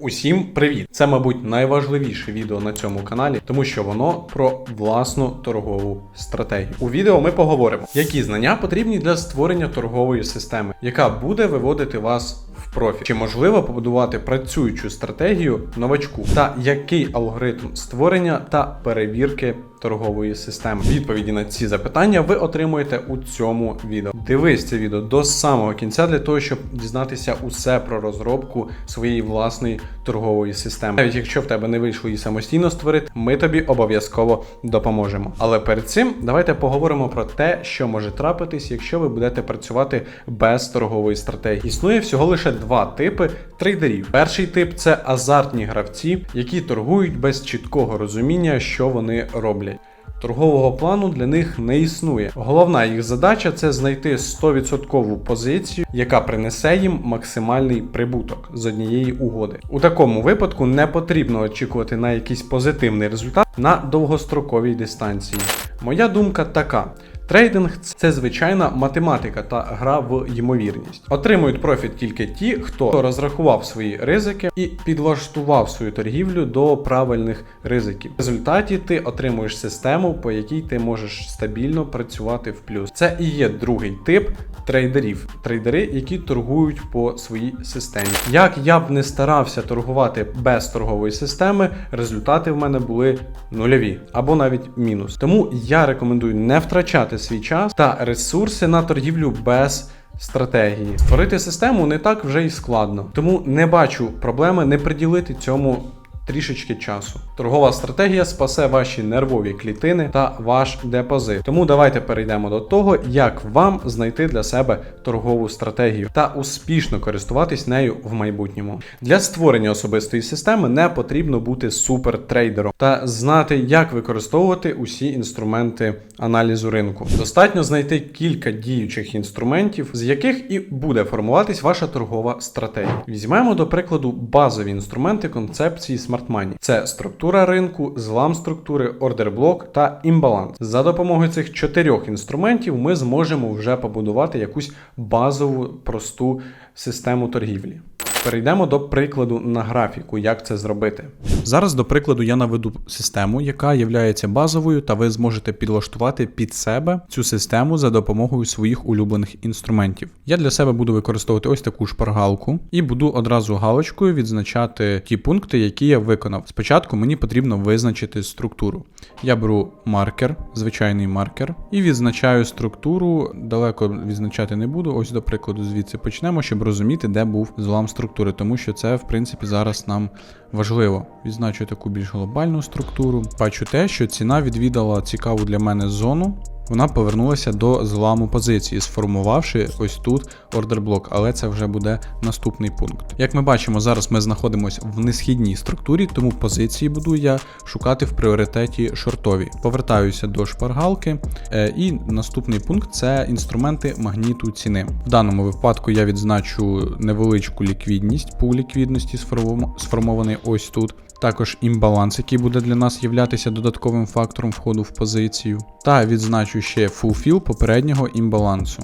Усім привіт! Це, мабуть, найважливіше відео на цьому каналі, тому що воно про власну торгову стратегію. У відео ми поговоримо, які знання потрібні для створення торгової системи, яка буде виводити вас в профі. Чи можливо побудувати працюючу стратегію новачку, та який алгоритм створення та перевірки торгової системи? Відповіді на ці запитання ви отримуєте у цьому відео. Дивись це відео до самого кінця для того, щоб дізнатися усе про розробку своєї власної торгової системи. Навіть якщо в тебе не вийшло її самостійно створити, ми тобі обов'язково допоможемо. Але перед цим давайте поговоримо про те, що може трапитись, якщо ви будете працювати без торгової стратегії. Існує всього лише два типи трейдерів. Перший тип це азартні гравці, які торгують без чіткого розуміння, що вони роблять. Торгового плану для них не існує. Головна їх задача це знайти 100% позицію, яка принесе їм максимальний прибуток з однієї угоди. У такому випадку не потрібно очікувати на якийсь позитивний результат на довгостроковій дистанції. Моя думка така. Трейдинг це звичайна математика та гра в ймовірність. Отримують профіт тільки ті, хто розрахував свої ризики і підлаштував свою торгівлю до правильних ризиків. В результаті ти отримуєш систему, по якій ти можеш стабільно працювати в плюс. Це і є другий тип трейдерів. Трейдери, які торгують по своїй системі. Як я б не старався торгувати без торгової системи, результати в мене були нульові або навіть мінус. Тому я рекомендую не втрачати свій час та ресурси на торгівлю без. Стратегії створити систему не так вже й складно, тому не бачу проблеми не приділити цьому трішечки часу. Торгова стратегія спасе ваші нервові клітини та ваш депозит. Тому давайте перейдемо до того, як вам знайти для себе торгову стратегію та успішно користуватись нею в майбутньому. Для створення особистої системи не потрібно бути супертрейдером та знати, як використовувати усі інструменти аналізу ринку. Достатньо знайти кілька діючих інструментів, з яких і буде формуватись ваша торгова стратегія. Візьмемо до прикладу базові інструменти концепції Smart Money. Це структура ринку, злам структури, ордерблок та імбаланс. За допомогою цих чотирьох інструментів ми зможемо вже побудувати якусь базову просту систему торгівлі. Перейдемо до прикладу на графіку, як це зробити. Зараз, до прикладу, я наведу систему, яка є базовою, та ви зможете підлаштувати під себе цю систему за допомогою своїх улюблених інструментів. Я для себе буду використовувати ось таку шпаргалку і буду одразу галочкою відзначати ті пункти, які я виконав. Спочатку мені потрібно визначити структуру. Я беру маркер, звичайний маркер, і відзначаю структуру. Далеко відзначати не буду. Ось, до прикладу, звідси почнемо, щоб розуміти, де був злам структури, тому що це, в принципі, зараз нам важливо. Відзначу таку більш глобальну структуру. Бачу те, що ціна відвідала цікаву для мене зону. Вона повернулася до зламу позиції, сформувавши ось тут ордерблок, але це вже буде наступний пункт. Як ми бачимо, зараз ми знаходимося в несхідній структурі, тому позиції буду я шукати в пріоритеті шортові. Повертаюся до шпаргалки, е, і наступний пункт це інструменти магніту ціни. В даному випадку я відзначу невеличку ліквідність, пул ліквідності сформов- сформований ось тут. Також імбаланс, який буде для нас являтися додатковим фактором входу в позицію. Та відзначу ще фулфіл попереднього імбалансу.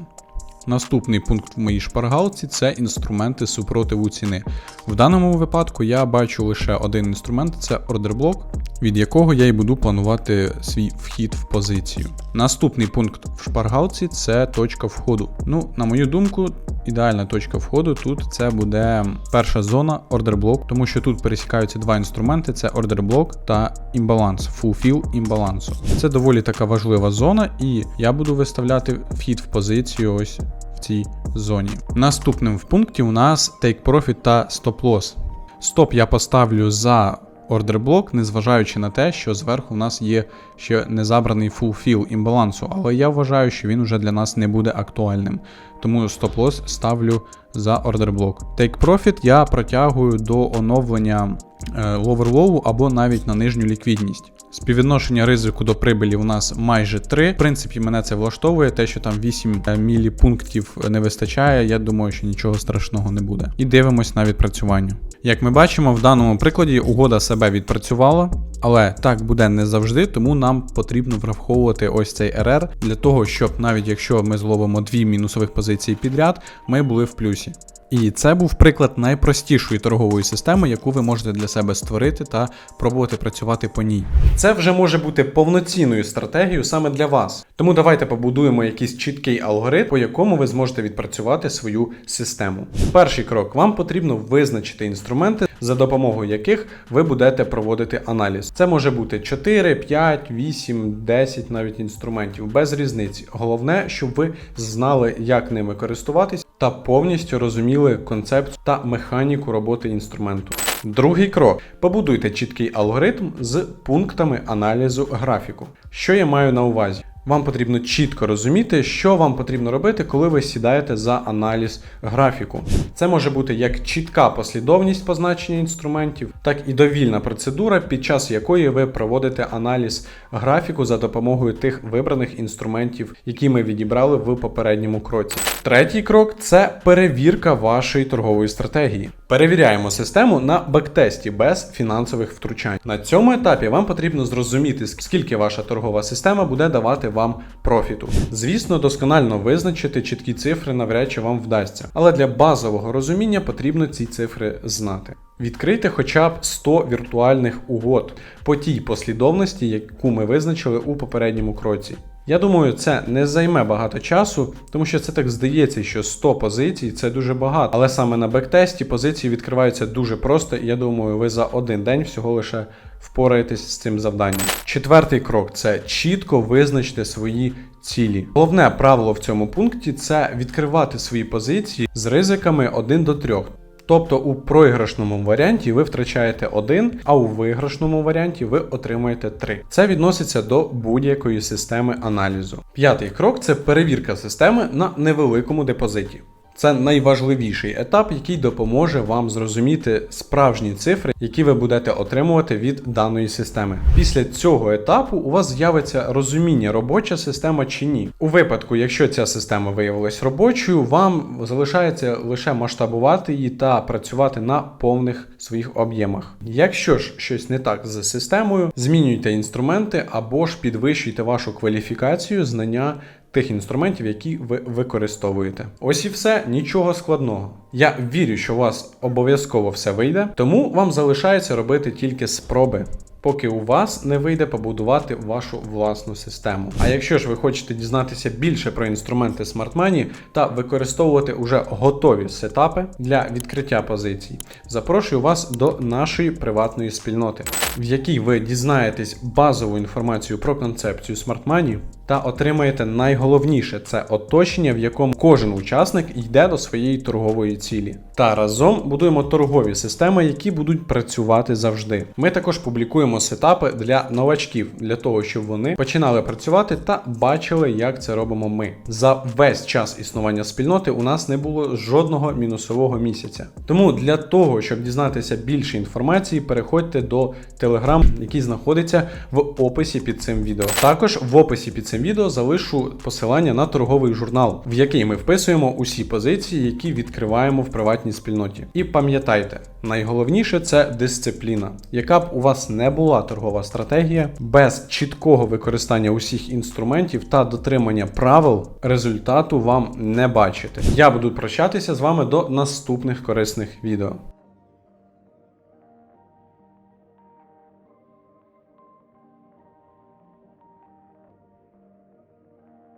Наступний пункт в моїй шпаргалці це інструменти супротиву ціни. В даному випадку я бачу лише один інструмент це ордерблок, від якого я й буду планувати свій вхід в позицію. Наступний пункт в шпаргалці це точка входу. Ну, на мою думку, ідеальна точка входу тут це буде перша зона ордерблок, тому що тут пересікаються два інструменти: це ордерблок та імбаланс, фулфіл імбалансу. Це доволі така важлива зона, і я буду виставляти вхід в позицію ось в цій зоні. Наступним в пункті у нас take profit та stop loss. Стоп я поставлю за ордерблок, незважаючи на те, що зверху в нас є ще не забраний fulfill імбалансу, але я вважаю, що він вже для нас не буде актуальним. Тому стоп-лосс ставлю за ордерблок. Take profit я протягую до оновлення е, low або навіть на нижню ліквідність. Співвідношення ризику до прибилі у нас майже 3. В принципі, мене це влаштовує. Те, що там 8 міліпунктів не вистачає, я думаю, що нічого страшного не буде. І дивимось на відпрацювання. Як ми бачимо, в даному прикладі угода себе відпрацювала, Але так буде не завжди, тому нам потрібно враховувати ось цей РР для того, щоб навіть якщо ми зловимо дві мінусових позиції підряд, ми були в плюсі. І це був приклад найпростішої торгової системи, яку ви можете для себе створити та пробувати працювати по ній. Це вже може бути повноцінною стратегією саме для вас. Тому давайте побудуємо якийсь чіткий алгоритм, по якому ви зможете відпрацювати свою систему. Перший крок: вам потрібно визначити інструменти, за допомогою яких ви будете проводити аналіз. Це може бути 4, 5, 8, 10 навіть інструментів, без різниці. Головне, щоб ви знали, як ними користуватись та повністю розуміли концепцію та механіку роботи інструменту. Другий крок: побудуйте чіткий алгоритм з пунктами аналізу графіку. Що я маю на увазі? Вам потрібно чітко розуміти, що вам потрібно робити, коли ви сідаєте за аналіз графіку. Це може бути як чітка послідовність позначення інструментів, так і довільна процедура, під час якої ви проводите аналіз графіку за допомогою тих вибраних інструментів, які ми відібрали в попередньому кроці. Третій крок це перевірка вашої торгової стратегії. Перевіряємо систему на бектесті без фінансових втручань. На цьому етапі вам потрібно зрозуміти, скільки ваша торгова система буде давати вам профіту. Звісно, досконально визначити чіткі цифри навряд чи вам вдасться, але для базового розуміння потрібно ці цифри знати. Відкрийте хоча б 100 віртуальних угод по тій послідовності, яку ми визначили у попередньому кроці. Я думаю, це не займе багато часу, тому що це так здається, що 100 позицій це дуже багато. Але саме на бектесті позиції відкриваються дуже просто, і я думаю, ви за один день всього лише впораєтесь з цим завданням. Четвертий крок це чітко визначте свої цілі. Головне правило в цьому пункті це відкривати свої позиції з ризиками 1 до 3. Тобто у програшному варіанті ви втрачаєте 1, а у виграшному варіанті ви отримуєте 3. Це відноситься до будь-якої системи аналізу. П'ятий крок це перевірка системи на невеликому депозиті. Це найважливіший етап, який допоможе вам зрозуміти справжні цифри, які ви будете отримувати від даної системи. Після цього етапу у вас з'явиться розуміння, робоча система чи ні. У випадку, якщо ця система виявилась робочою, вам залишається лише масштабувати її та працювати на повних своїх об'ємах. Якщо ж щось не так з системою, змінюйте інструменти або ж підвищуйте вашу кваліфікацію, знання тих інструментів, які ви використовуєте. Ось і все, нічого складного. Я вірю, що у вас обов'язково все вийде, тому вам залишається робити тільки спроби. Поки у вас не вийде побудувати вашу власну систему. А якщо ж ви хочете дізнатися більше про інструменти Smart Money та використовувати уже готові сетапи для відкриття позицій, запрошую вас до нашої приватної спільноти, в якій ви дізнаєтесь базову інформацію про концепцію Smart Money та отримаєте найголовніше це оточення, в якому кожен учасник йде до своєї торгової цілі. Та разом будуємо торгові системи, які будуть працювати завжди. Ми також публікуємо сетапи для новачків, для того, щоб вони починали працювати та бачили, як це робимо ми. За весь час існування спільноти у нас не було жодного мінусового місяця. Тому для того, щоб дізнатися більше інформації, переходьте до Telegram, який знаходиться в описі під цим відео. Також в описі під цим відео залишу посилання на торговий журнал, в який ми вписуємо усі позиції, які відкриваємо в приватній спільноті. І пам'ятайте, найголовніше це дисципліна, яка б у вас не була торгова стратегія, без чіткого використання усіх інструментів та дотримання правил, результату вам не бачити. Я буду прощатися з вами до наступних корисних відео.